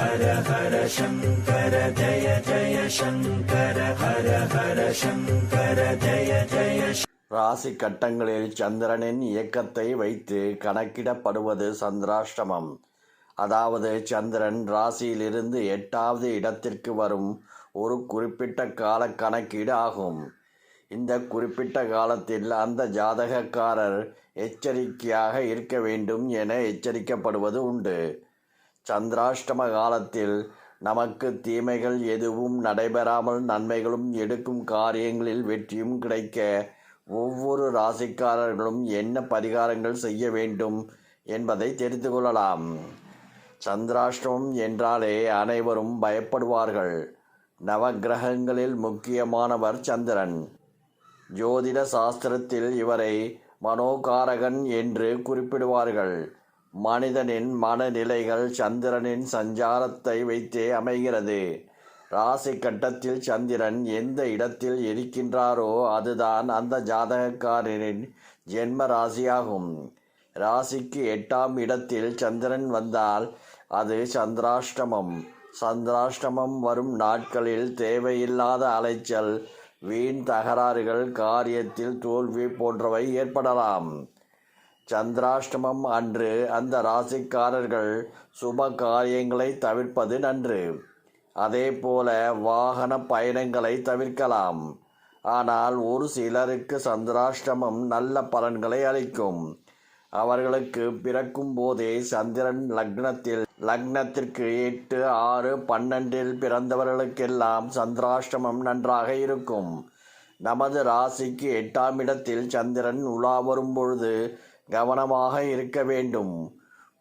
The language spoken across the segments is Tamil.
ஹர ஹர சங்கர ஜய ஜய சங்கர ஹர ஹர சங்கர ஜய ஜய ராசி கட்டங்களில் சந்திரனின் இயக்கத்தை வைத்து கணக்கிடப்படுவது சந்திராஷ்டமம். அதாவது சந்திரன் ராசியிலிருந்து எட்டாவது இடத்திற்கு வரும் ஒரு குறிப்பிட்ட கால கணக்கீடு ஆகும். இந்த குறிப்பிட்ட காலத்தில் அந்த ஜாதகக்காரர் எச்சரிக்கையாக இருக்க வேண்டும் என எச்சரிக்கப்படுவது உண்டு. சந்திராஷ்டம காலத்தில் நமக்கு தீமைகள் எதுவும் நடைபெறாமல் நன்மைகளும் எடுக்கும் காரியங்களில் வெற்றியும் கிடைக்க ஒவ்வொரு ராசிக்காரர்களும் என்ன பரிகாரங்கள் செய்ய வேண்டும் என்பதை தெரிந்து கொள்ளலாம். சந்திராஷ்டமம் என்றாலே அனைவரும் பயப்படுவார்கள். நவக்கிரகங்களில் முக்கியமானவர் சந்திரன். ஜோதிட சாஸ்திரத்தில் இவரை மனோகாரகன் என்று குறிப்பிடுவார்கள். மனிதனின் மனநிலைகள் சந்திரனின் சஞ்சாரத்தை வைத்தே அமைகிறது. ராசி கட்டத்தில் சந்திரன் எந்த இடத்தில் இருக்கின்றாரோ அதுதான் அந்த ஜாதகக்காரரின் ஜென்ம ராசியாகும். ராசிக்கு எட்டாம் இடத்தில் சந்திரன் வந்தால் அது சந்திராஷ்டமம். சந்திராஷ்டமம் வரும் நாட்களில் தேவையில்லாத அலைச்சல் வீண் தகராறுகள் காரியத்தில் தோல்வி போன்றவை ஏற்படலாம். சந்திராஷ்டமம் அன்று அந்த ராசிக்காரர்கள் சுப காரியங்களை தவிர்ப்பது நன்று. அதே போல வாகன பயணங்களை தவிர்க்கலாம். ஆனால் ஒரு சிலருக்கு சந்திராஷ்டமம் நல்ல பலன்களை அளிக்கும். அவர்களுக்கு பிறக்கும் போதே சந்திரன் லக்னத்தில் லக்னத்திற்கு எட்டு ஆறு பன்னெண்டில் பிறந்தவர்களுக்கெல்லாம் சந்திராஷ்டமம் நன்றாக இருக்கும். நமது ராசிக்கு எட்டாம் இடத்தில் சந்திரன் உலா வரும் பொழுது கவனமாக இருக்க வேண்டும்.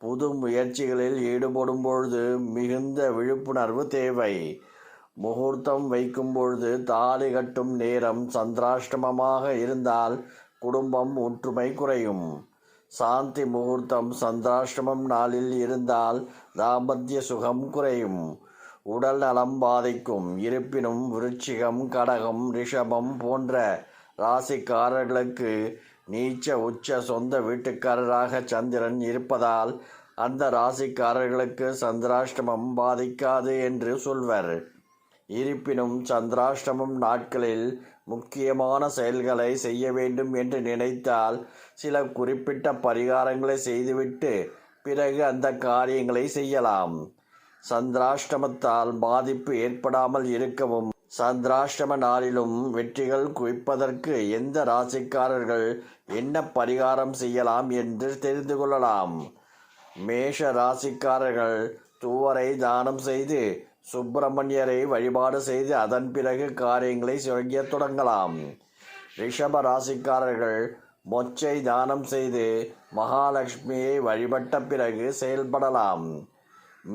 புது முயற்சிகளில் ஈடுபடும் பொழுது மிகுந்த விழிப்புணர்வு தேவை. முகூர்த்தம் வைக்கும் பொழுது தாலி கட்டும் நேரம் சந்திராஷ்டமமாக இருந்தால் குடும்பம் ஒற்றுமை குறையும். சாந்தி முகூர்த்தம் சந்திராஷ்டமம் நாளில் இருந்தால் தாம்பத்திய சுகம் குறையும். உடல் நலம் பாதிக்கும். இருப்பினும் விருச்சிகம் கடகம் ரிஷபம் போன்ற ராசிக்காரர்களுக்கு நீச்ச உச்ச சொந்த வீட்டுக்காரராக சந்திரன் இருப்பதால் அந்த ராசிக்காரர்களுக்கு சந்திராஷ்டமம் பாதிக்காது என்று சொல்வர். இருப்பினும் சந்திராஷ்டமம் நாட்களில் முக்கியமான செயல்களை செய்ய வேண்டும் என்று நினைத்தால் சில குறிப்பிட்ட பரிகாரங்களை செய்துவிட்டு பிறகு அந்த காரியங்களை செய்யலாம். சந்திராஷ்டமத்தால் பாதிப்பு ஏற்படாமல் இருக்கவும் சந்திராஷ்டம நாளிலும் வெற்றிகள் குவிப்பதற்கு எந்த ராசிக்காரர்கள் என்ன பரிகாரம் செய்யலாம் என்று தெரிந்து கொள்ளலாம். மேஷ ராசிக்காரர்கள் தூவரை தானம் செய்து சுப்பிரமணியரை வழிபாடு செய்து அதன் பிறகு காரியங்களை செய்ய தொடங்கலாம். ரிஷப ராசிக்காரர்கள் மொச்சை தானம் செய்து மகாலட்சுமியை வழிபட்ட பிறகு செயல்படலாம்.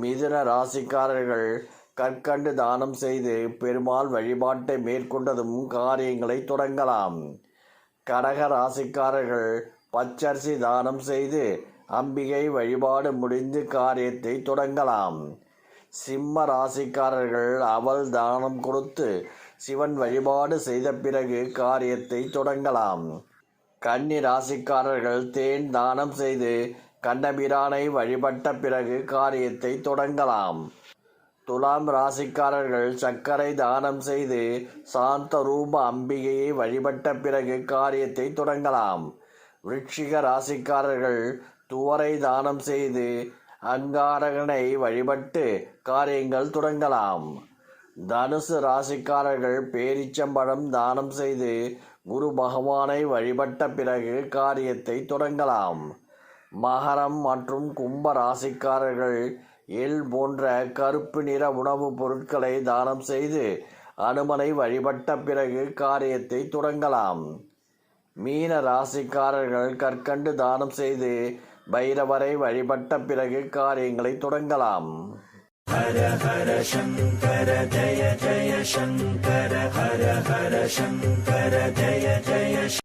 மிதுன ராசிக்காரர்கள் கற்கண்டு தானம் செய்து பெருமாள் வழிபாட்டை மேற்கொண்டதும் காரியங்களை தொடங்கலாம். கடக ராசிக்காரர்கள் பச்சரிசி தானம் செய்து அம்பிகை வழிபாடு முடிந்து காரியத்தை தொடங்கலாம். சிம்ம ராசிக்காரர்கள் அவள் தானம் கொடுத்து சிவன் வழிபாடு செய்த பிறகு காரியத்தை தொடங்கலாம். கன்னி ராசிக்காரர்கள் தேன் தானம் செய்து கண்ணபிரானை வழிபட்ட பிறகு காரியத்தை தொடங்கலாம். துலாம் ராசிக்காரர்கள் சர்க்கரை தானம் செய்து சாந்த ரூப அம்பிகையை வழிபட்ட பிறகு காரியத்தை தொடங்கலாம். விருட்சிக ராசிக்காரர்கள் துவரை தானம் செய்து அங்காரகனை வழிபட்டு காரியங்கள் தொடங்கலாம். தனுசு ராசிக்காரர்கள் பேரிச்சம்பழம் தானம் செய்து குரு பகவானை வழிபட்ட பிறகு காரியத்தை தொடங்கலாம். மகரம் மற்றும் கும்ப ராசிக்காரர்கள் எள் போன்ற கருப்பு நிற உணவுப் பொருட்களை தானம் செய்து அனுமனை வழிபட்ட பிறகு காரியத்தை தொடங்கலாம். மீன ராசிக்காரர்கள் கற்கண்டு தானம் செய்து பைரவரை வழிபட்ட பிறகு காரியங்களை தொடங்கலாம். ஹர ஹர சங்கர ஜய ஜய சங்கர ஹர ஹர சங்கர ஜய ஜய